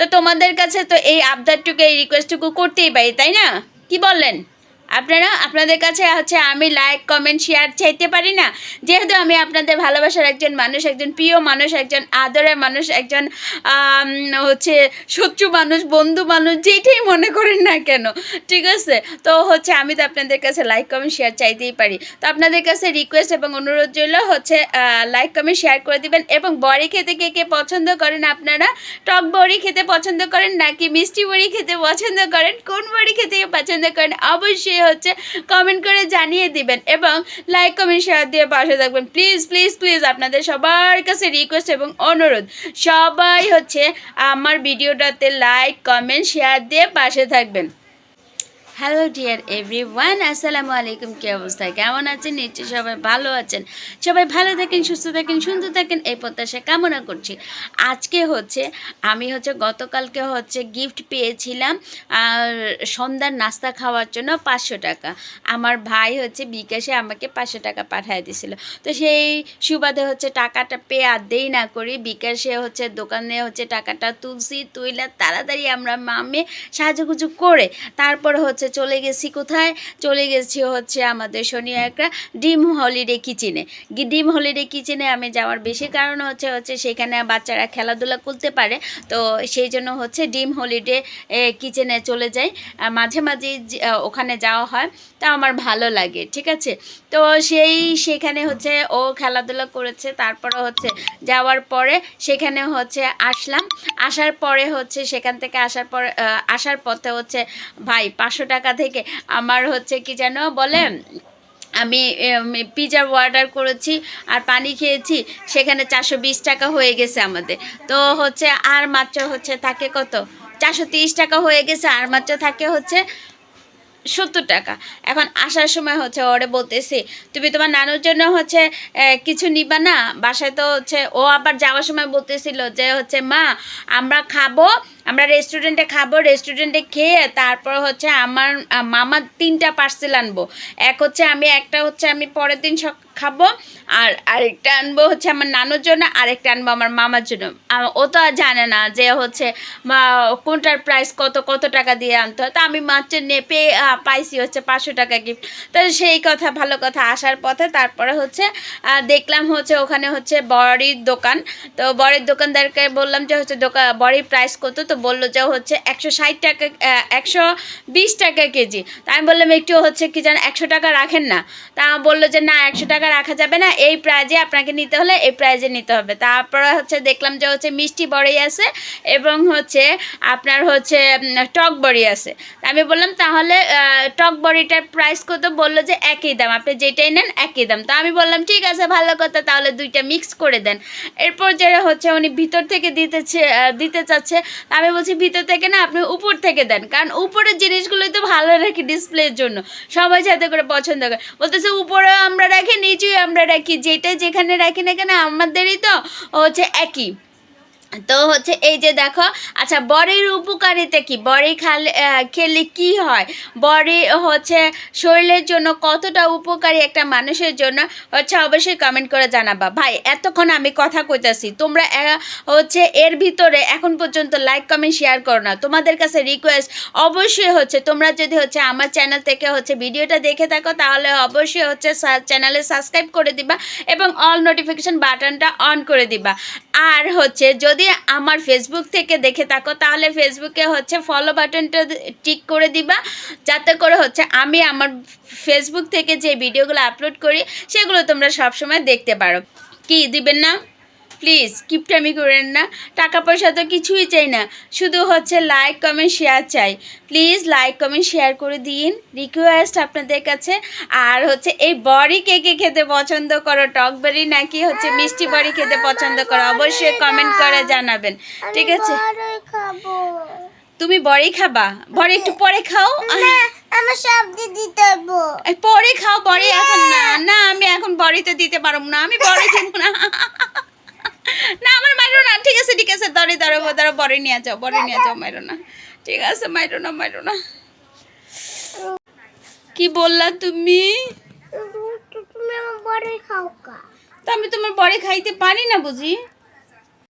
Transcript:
তো তোমাদের কাছে তো এই আবদারটুকু এই রিকোয়েস্টটুকু করতেই পারি তাই না? কি বললেন? আপনারা, আপনাদের কাছে হচ্ছে আমি লাইক কমেন্ট শেয়ার চাইতে পারি না। যেহেতু আমি আপনাদের ভালোবাসার একজন মানুষ, একজন প্রিয় মানুষ, একজন আদরের মানুষ, একজন হচ্ছে শত্রু মানুষ, বন্ধু মানুষ, যেটাই মনে করেন না কেন, ঠিক আছে? তো হচ্ছে আমি তো আপনাদের কাছে লাইক কমেন্ট শেয়ার চাইতেই পারি। তো আপনাদের কাছে রিকোয়েস্ট এবং অনুরোধ রইল হচ্ছে লাইক কমেন্ট শেয়ার করে দিবেন এবং বড়ি খেতে কে কে পছন্দ করেন আপনারা? টক বড়ি খেতে পছন্দ করেন নাকি মিষ্টি বড়ি খেতে পছন্দ করেন? কোন বড়ি খেতে পছন্দ করেন? অবশ্যই হচ্ছে কমেন্ট করে জানিয়ে দিবেন এবং লাইক কমেন্ট শেয়ার দিয়ে পাশে থাকবেন। প্লিজ প্লিজ প্লিজ আপনাদের সবার কাছে রিকোয়েস্ট এবং অনুরোধ। সবাই হচ্ছে আমার ভিডিওটাতে লাইক কমেন্ট শেয়ার দিয়ে পাশে থাকবেন। হ্যালো ডিয়ার এভরি ওয়ান আসসালামু আলাইকুম কী অবস্থা? কেমন আছেন? নিশ্চয়ই সবাই ভালো আছেন। সবাই ভালো থাকেন, সুস্থ থাকেন, সুন্দর থাকেন। এই প্রত্যাশা কামনা করছি। আজকে হচ্ছে, আমি হচ্ছে গতকালকে হচ্ছে গিফট পেয়েছিলাম, আর সন্ধ্যার নাস্তা খাওয়ার জন্য পাঁচশো টাকা। আমার ভাই হচ্ছে বিকাশে আমাকে পাঁচশো টাকা পাঠিয়ে দিছিল তো সেই সুবাদে হচ্ছে টাকাটা পেয়ে আর দেই না করি বিকাশে হচ্ছে দোকানে হচ্ছে টাকাটা তুলছি, তুইলা তাড়াতাড়ি আমরা মামে সাহায্যগুজু করে, তারপর হচ্ছে চলে গেছি কোথায়? চলে গেছি হচ্ছে আমাদের শনি একটা ডিম হলিডে কিচেনে। ডিম হলিডে কিচেনে আমি যাওয়ার বেশি কারণ হচ্ছে হচ্ছে সেখানে বাচ্চারা খেলাধুলা করতে পারে। তো সেই জন্য হচ্ছে ডিম হলিডে কিচেনে চলে যাই। মাঝে মাঝে ওখানে যাওয়া হয়। তা আমার ভালো লাগে, ঠিক আছে? তো সেই সেখানে হচ্ছে ও খেলাধুলা করেছে। তারপরে হচ্ছে যাওয়ার পরে সেখানে হচ্ছে আসলাম। আসার পরে হচ্ছে সেখান থেকে আসার পরে আসার পথে হচ্ছে, ভাই পাঁচশো টাকা থেকে আমার হচ্ছে কি যেন বলে, আমি পিজার অর্ডার করেছি আর পানি খেয়েছি, সেখানে চারশো বিশ টাকা হয়ে গেছে আমাদের। তো হচ্ছে আর মাত্র হচ্ছে থাকে কত? চারশো টাকা হয়ে গেছে, আর মাত্র থাকে হচ্ছে সত্তর টাকা। এখন আসার সময় হচ্ছে ওরে বলতেছি, তুমি তোমার নানুর জন্য হচ্ছে কিছু নিবা না? বাসায় তো হচ্ছে, ও আবার যাওয়ার সময় বলতেছিল যে হচ্ছে, মা, আমরা খাব আমরা রেস্টুরেন্টে খাব রেস্টুরেন্টে খেয়ে তারপর হচ্ছে আমার মামার তিনটা পার্সেল আনব। এক হচ্ছে আমি, একটা হচ্ছে আমি পরের দিন সক- খাব, আর আরেকটা আনব হচ্ছে আমার নানুর জন্য, আরেকটা আনব আমার মামার জন্য। ও তো আর জানে না যে হচ্ছে কোনটার প্রাইস কত কত টাকা দিয়ে আনতে হয়। তো আমি মাত্র নেপে পাইছি হচ্ছে পাঁচশো টাকা গিফট তো সেই কথা, ভালো কথা আসার পথে তারপরে হচ্ছে দেখলাম হচ্ছে ওখানে হচ্ছে বড়ির দোকান। তো বড়ির দোকানদারকে বললাম যে হচ্ছে দোকান বড়ির প্রাইস কত? তো বলল যে হচ্ছে একশো ষাট টাকা একশো বিশ টাকা কেজি। তা আমি বললাম একটু হচ্ছে কি জান, একশো টাকা রাখেন না। তা বলল যে, না, একশো টাকা রাখা যাবে না, এই প্রাইজে আপনাকে নিতে হলে এই প্রাইজে নিতে হবে। তারপরে হচ্ছে দেখলাম যে হচ্ছে মিষ্টি বড়ি আছে এবং হচ্ছে আপনার হচ্ছে টক বড়ি আছে। আমি বললাম, তাহলে টক বড়িটার প্রাইস কত? বলল যে, একই দাম, আপনি যেটাই নেন একই দাম। তা আমি বললাম, ঠিক আছে, ভালো কথা, তাহলে দুইটা মিক্স করে দেন। এরপর যে হচ্ছে উনি ভিতর থেকে দিতেছে দিতে চাচ্ছে, তা আমি বলছি ভিতর থেকে না আপনি উপর থেকে দেন, কারণ উপরের জিনিসগুলোই তো ভালো রাখি ডিসপ্লের জন্য। সবাই যাতে করে পছন্দ করে। বলতেছে, উপরেও আমরা রাখি, নিচেও আমরা রাখি। যেটা যেখানে রাখি না কেন, আমাদেরই তো হচ্ছে একই। তো হচ্ছে এই যে দেখো আচ্ছা বড়ির উপকারিতা কি? বড়ি খালে খেলে কি হয়? বড়ি হচ্ছে শরীরের জন্য কতটা উপকারী একটা মানুষের জন্য? হচ্ছে অবশ্যই কমেন্ট করে জানাবা। ভাই, এতক্ষণ আমি কথা কইতাছি, তোমরা হচ্ছে এর ভিতরে এখন পর্যন্ত লাইক কমেন্ট শেয়ার করো না। তোমাদের কাছে রিকোয়েস্ট অবশ্যই হচ্ছে, তোমরা যদি হচ্ছে আমার চ্যানেল থেকে হচ্ছে ভিডিওটা দেখে থাকো, তাহলে অবশ্যই হচ্ছে চ্যানেলে সাবস্ক্রাইব করে দিবা এবং অল নোটিফিকেশন বাটনটা অন করে দিবা। আর হচ্ছে যদি আমার ফেসবুক থেকে দেখে থাকো, তাহলে ফেসবুকে হচ্ছে ফলো বাটনটা টিক করে দিবা। যাতে করে হচ্ছে আমি আমার ফেসবুক থেকে যে ভিডিওগুলো আপলোড করি, সেগুলো তোমরা সবসময় দেখতে পারো। কি দিবেন না? প্লিজ কিপটামি করেন না। টাকা পয়সা তো কিছুই চাই না। শুধু হচ্ছে লাইক কমেন্ট শেয়ার চাই। প্লিজ লাইক কমেন্ট শেয়ার করে দিন। রিকোয়েস্ট আপনাদের কাছে। আর হচ্ছে এই বড়ি কে কে খেতে পছন্দ করো? টক বড়ি নাকি হচ্ছে মিষ্টি বড়ি খেতে পছন্দ করো? অবশ্যই কমেন্ট করে জানাবেন। ঠিক আছে? তুমি বড়ি খাবা? বড়ি একটু পরে খাও। আমার দিতে পরে খাও বড়ি এখন না। না আমি এখন বড়িতে দিতে পারব না। আমি বড়ি খাব না। না আমার মাইরো না। ঠিক আছে ঠিক আছে দরে দরে দরে পরে নিয়ে যাও পরে নিয়ে যাও মাইরো না। ঠিক আছে মাইরো না মাইরো না। কি বললা তুমি? তুমি আমার বড়ি খাও কা। তো আমি তোমার বড়ি খাইতে পারি না বুঝি?